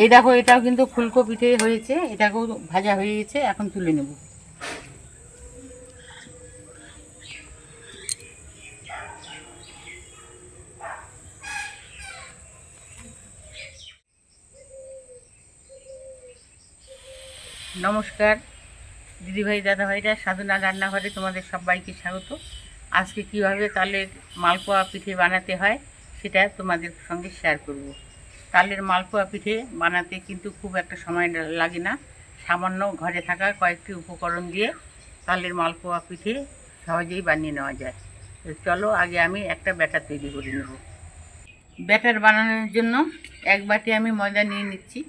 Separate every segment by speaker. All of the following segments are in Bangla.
Speaker 1: এই দেখো, এটাও কিন্তু ফুলকো পিঠে হয়েছে, এটাকেও ভাজা হয়ে গেছে, এখন তুলে নেব। নমস্কার, দিদিভাই, দাদাভাইরা, সাধনা রান্নাঘরে তোমাদের সবাইকে স্বাগত। আজকে কীভাবে তালের মালপোয়া পিঠে বানাতে হয়, সেটা তোমাদের সঙ্গে শেয়ার করব। তালের মালপোয়া পিঠে বানাতে কিন্তু খুব একটা সময় লাগে না। সামান্য ঘরে থাকা কয়েকটি উপকরণ দিয়ে তালের মালপোয়া পিঠে সহজেই বানিয়ে নেওয়া যায়। চলো আগে আমি একটা ব্যাটার তৈরি করে নেব। ব্যাটার বানানোর জন্য এক বাটি আমি ময়দা নিয়ে নিচ্ছি।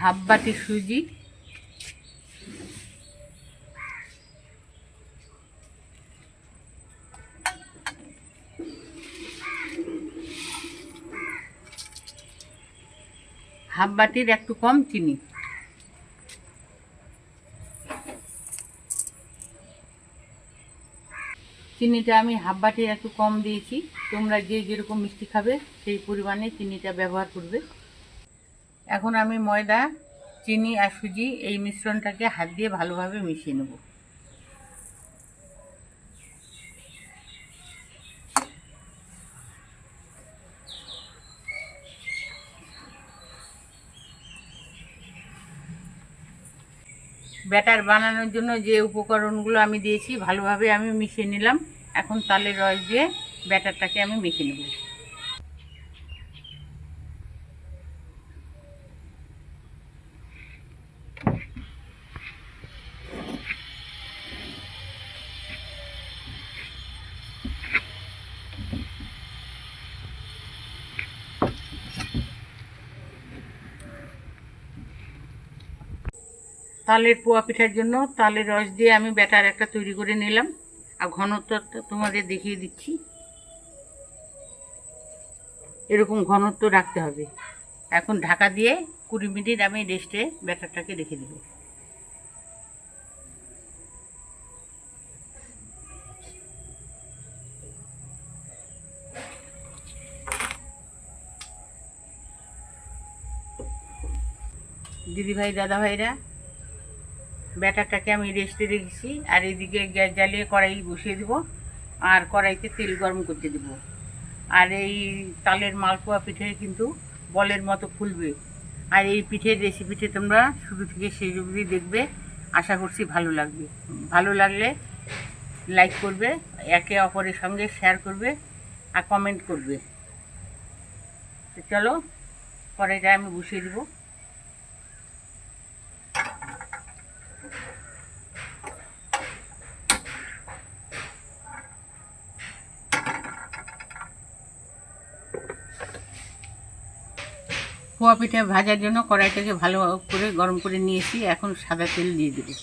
Speaker 1: হাফ বাটি সুজি হাফ বাটির একটু কম চিনি। চিনিটা আমি হাফ বাটির একটু কম দিয়েছি। তোমরা যে যেরকম মিষ্টি খাবে, সেই পরিমাণে চিনিটা ব্যবহার করবে। এখন আমি ময়দা, চিনি আর সুজি এই মিশ্রণটাকে হাত দিয়ে ভালোভাবে মিশিয়ে নেব। ব্যাটার বানানোর জন্য যে উপকরণগুলো আমি দিয়েছি, ভালোভাবে আমি মিশিয়ে নিলাম। এখন তালে রস দিয়ে ব্যাটারটাকে আমি মেখে নেব। তালের পোয়া পিঠার জন্য তালের রস দিয়ে আমি ব্যাটার একটা তৈরি করে নিলাম। আর ঘনত্বটা তোমাদের দেখিয়ে দিচ্ছি। এরকম ঘনত্ব রাখতে হবে। এখন ঢাকা দিয়ে কুড়ি মিনিট আমি রেস্টে ব্যাটারটাকে রেখে দেব। দিদিভাই, দাদাভাইরা ব্যাটারটাকে আমি রেস্টে রেখেছি। আর এদিকে গ্যাস জ্বালিয়ে কড়াই বসিয়ে দেবো। আর কড়াইতে তেল গরম করতে দেবো। আর এই তালের মালপোয়া পিঠে কিন্তু বলের মতো ফুলবে। আর এই পিঠের রেসিপিটি তোমরা শুরু থেকে শেষ অবধি দেখবে। আশা করছি ভালো লাগবে। ভালো লাগলে লাইক করবে, একে অপরের সঙ্গে শেয়ার করবে আর কমেন্ট করবে। তো চলো, কড়াইটা আমি বসিয়ে দেবো। পোয়া পিঠা ভাজার জন্য কড়াইটাকে ভালো করে গরম করে নিয়েছি, এখন সাদা তেল দিয়ে দেবো।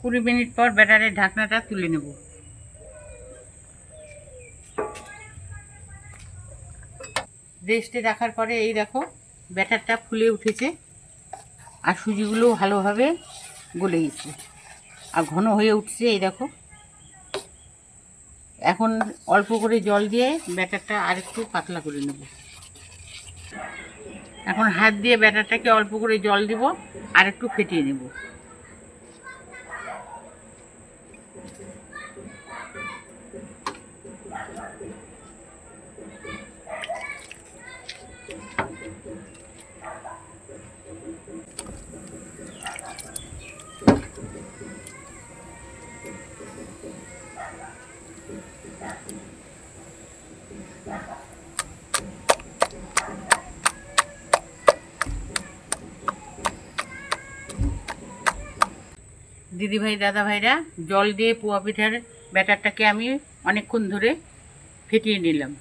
Speaker 1: কুড়ি মিনিট পর ব্যাটারের ঢাকনাটা তুলে নেব। রেস্টে রাখার পরে এই দেখো, ব্যাটারটা ফুলে উঠেছে আর সুজিগুলো ভালোভাবে গলে গেছে। আর ঘন হয়ে উঠছে এই দেখো। এখন অল্প করে জল দিয়ে ব্যাটারটা আরেকটু পাতলা করে নেব। এখন হাত দিয়ে ব্যাটারটাকে অল্প করে জল দিব আর একটু ফেটিয়ে নেব। দিদিভাই দাদাভাইরা জল দিয়ে পোয়া পিঠার ব্যাটারটাকে আমি অনেকক্ষণ ধরে ফেটিয়ে নিলাম।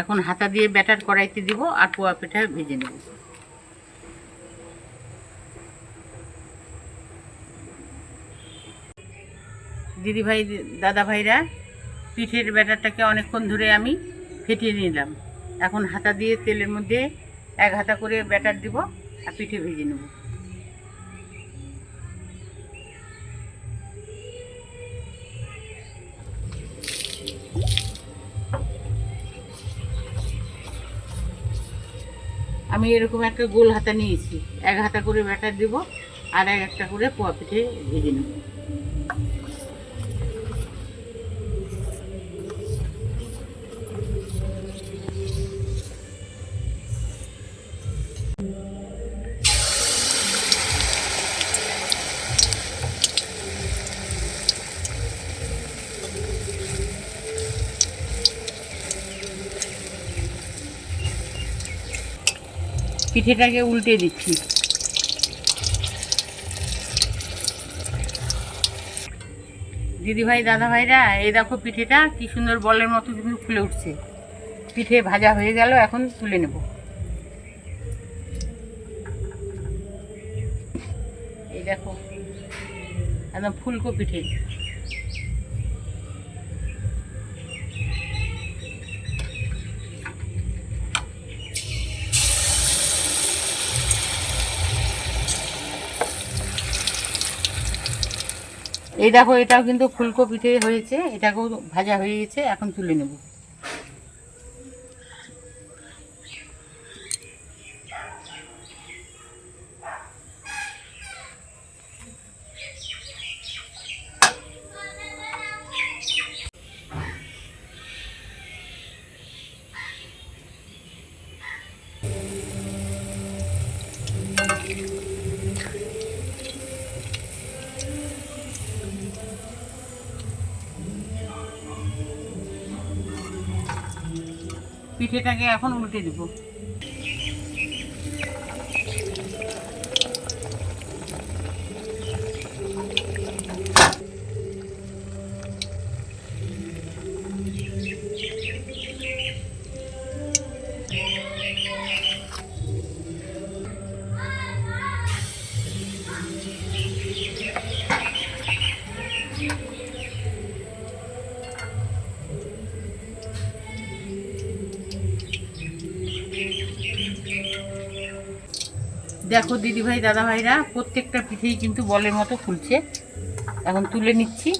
Speaker 1: এখন হাতা দিয়ে ব্যাটার কড়াইতে দিব আর পোয়া পিঠা ভেজে নেব। দিদিভাই দাদা ভাইরা পিঠের ব্যাটারটাকে অনেকক্ষণ ধরে আমি ফেটিয়ে নিলাম। এখন হাতা দিয়ে তেলের মধ্যে এক হাতা করে ব্যাটার দিব আর পিঠে ভেজে নেব। আমি এরকম একটা গোল হাতা নিয়েছি। এক হাতা করে ব্যাটার দিব আর এক একটা করে পোয়া পিঠে ভেজে নেব। পিঠেটাকে উল্টে দিচ্ছি। দিদিভাই দাদা ভাইরা এই দেখো পিঠেটা, কি সুন্দর বলের মতো কিন্তু ফুলে উঠছে। পিঠে ভাজা হয়ে গেল, এখন তুলে নেব। এই দেখো, একদম ফুলকো পিঠে। এই দেখো এটাও কিন্তু ফুলকপিতে হয়েছে এটাকেও ভাজা হয়ে গেছে এখন তুলে নেব। পিঠেটাকে এখন উল্টে দেব। দেখো দিদিভাই, দাদাভাইরা, প্রত্যেকটা পিঠেই কিন্তু বলের মতো ফুলছে। এখন তুলে নিচ্ছি।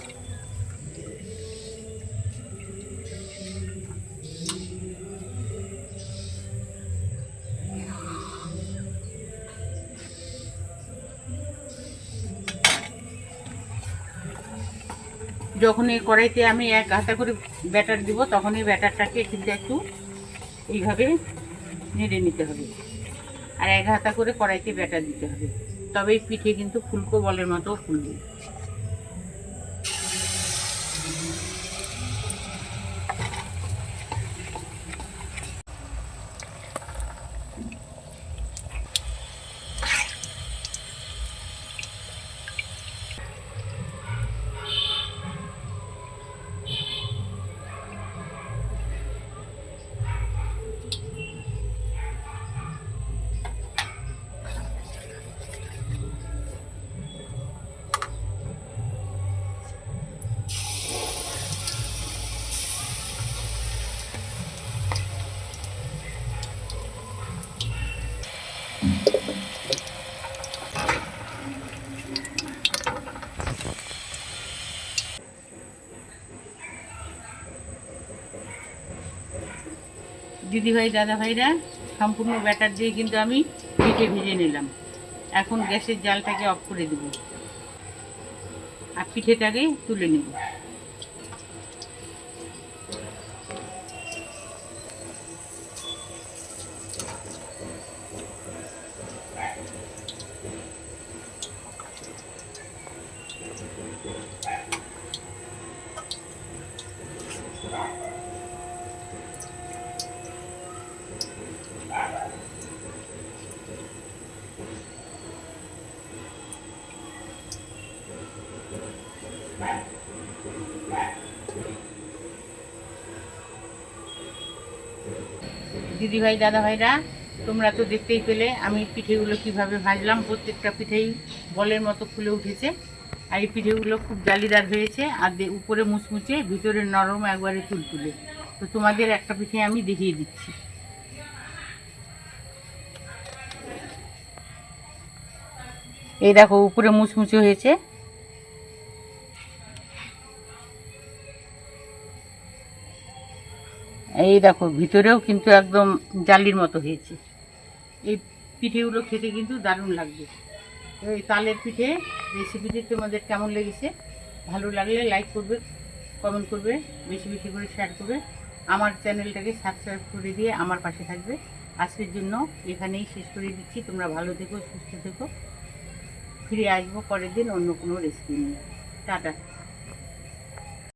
Speaker 1: যখন এই কড়াইতে আমি এক হাতা করে ব্যাটার দিব তখন এই ব্যাটারটাকে কিন্তু একটু এইভাবে নেড়ে নিতে হবে। আর এক হাতা করে কড়াইতে ব্যাটার দিতে হবে। তবে পিঠে কিন্তু ফুলকো বলের মতো ফুলবে। দিদিভাই, দাদাভাইরা, সম্পূর্ণ ব্যাটার দিয়ে কিন্তু আমি পিঠে ভেজে নিলাম। এখন গ্যাসের জালটাকে অফ করে দেব। আর পিঠেটাকে তুলে নেব। দিদিভাই, দাদাভাইরা, তোমরা তো দেখতেই পেলে আমি পিঠেগুলো কীভাবে ভাজলাম। প্রত্যেকটা পিঠেই বলের মতো ফুলে উঠেছে আর এই পিঠেগুলো খুব জালিদার হয়েছে আর উপরে মুচমুচে, ভিতরে নরম একবারে তুলতুলে। তো তোমাদের একটা পিঠে আমি দেখিয়ে দিচ্ছি। এই দেখো, উপরে মুচমুচে হয়েছে। এই দেখো, ভিতরেও কিন্তু একদম জালির মতো হয়েছে। এই পিঠেগুলো খেতে কিন্তু দারুণ লাগবে। এই তালের পিঠে রেসিপিটি তোমাদের কেমন লেগেছে? ভালো লাগলে লাইক করবে কমেন্ট করবে, বেশি বেশি করে শেয়ার করবে। আমার চ্যানেলটাকে সাবস্ক্রাইব করে দিয়ে আমার পাশে থাকবে। আজকের জন্য এখানেই শেষ করে দিচ্ছি। তোমরা ভালো থেকো, সুস্থ থেকো। ফিরে আসব পরের দিন অন্য কোনো রেসিপি নিয়ে। টাটা।